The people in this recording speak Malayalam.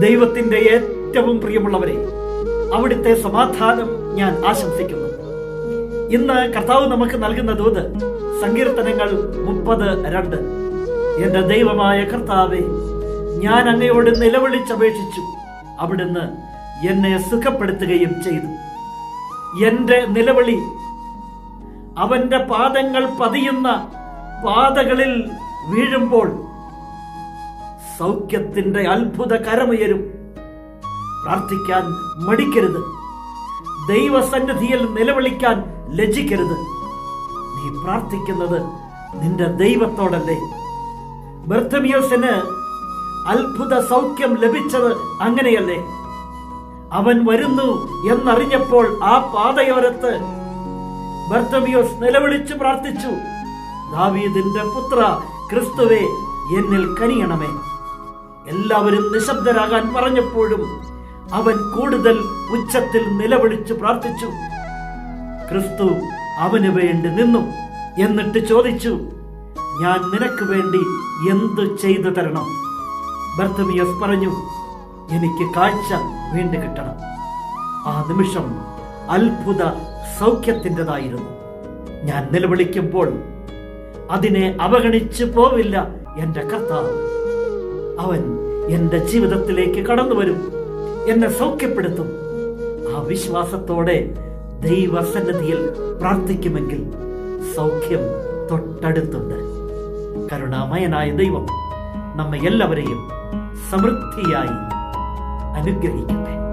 ദൈവത്തിന്റെ ഏറ്റവും പ്രിയമുള്ളവരെ അവിടുത്തെ സമാധാനം ഞാൻ ആശംസിക്കുന്നു. ഇന്ന് കർത്താവ് നമുക്ക് നൽകുന്ന ദൂത് സങ്കീർത്തനങ്ങൾ മുപ്പത് രണ്ട്. എന്റെ ദൈവമായ കർത്താവെ ഞാൻ അങ്ങയോട് നിലവിളിച്ചപേക്ഷിച്ചു അവിടുന്ന് എന്നെ സുഖപ്പെടുത്തുകയും ചെയ്തു. എന്റെ നിലവിളി അവന്റെ പാദങ്ങൾ പതിയുന്ന പാതകളിൽ വീഴുമ്പോൾ സൗഖ്യത്തിന്റെ അത്ഭുത കരമുയരും പ്രാർത്ഥിക്കാൻ മടിക്കരുത്. ദൈവസന്നിധിയിൽ നിലവിളിക്കാൻ ലജിക്കരുത് നീ പ്രാർത്ഥിക്കുന്നത് നിന്റെ ദൈവത്തോടല്ലേ? ബർത്തമിയോസിന് അത്ഭുത സൗഖ്യം ലഭിച്ചത് അങ്ങനെയല്ലേ? അവൻ വരുന്നു എന്നറിഞ്ഞപ്പോൾ ആ പാതയോരത്ത് ബർത്തമിയോസ് നിലവിളിച്ചു പ്രാർത്ഥിച്ചു ദാവീദിന്റെ പുത്ര ക്രിസ്തുവേ എന്നിൽ കനിയണമേ. എല്ലാവരും നിശബ്ദരാകാൻ പറഞ്ഞപ്പോഴും അവൻ കൂടുതൽ ഉച്ചത്തിൽ നിലവിളിച്ചു പ്രാർത്ഥിച്ചു. ക്രിസ്തു അവന് വേണ്ടി നിന്നു എന്നിട്ട് ചോദിച്ചു ഞാൻ നിനക്ക് വേണ്ടി എന്തു ചെയ്തു തരണം? ബർത്തമിയസ് പറഞ്ഞു എനിക്ക് കാഴ്ച വീണ്ടും കിട്ടണം. ആ നിമിഷം അത്ഭുത സൗഖ്യത്തിന്റെതായിരുന്നു. ഞാൻ നിലവിളിക്കുമ്പോൾ അതിനെ അവഗണിച്ചു പോവില്ല എന്റെ കർത്താവ്. അവൻ എന്റെ ജീവിതത്തിലേക്ക് കടന്നു വരും. എന്നെ സൗഖ്യപ്പെടുത്തും. ആ വിശ്വാസത്തോടെ ദൈവസന്നിധിയിൽ പ്രാർത്ഥിക്കുമെങ്കിൽ സൗഖ്യം തൊട്ടടുത്തുണ്ട്. കരുണാമയനായ ദൈവം നമ്മെ എല്ലാവരെയും സമൃദ്ധിയായി അനുഗ്രഹിക്കട്ടെ.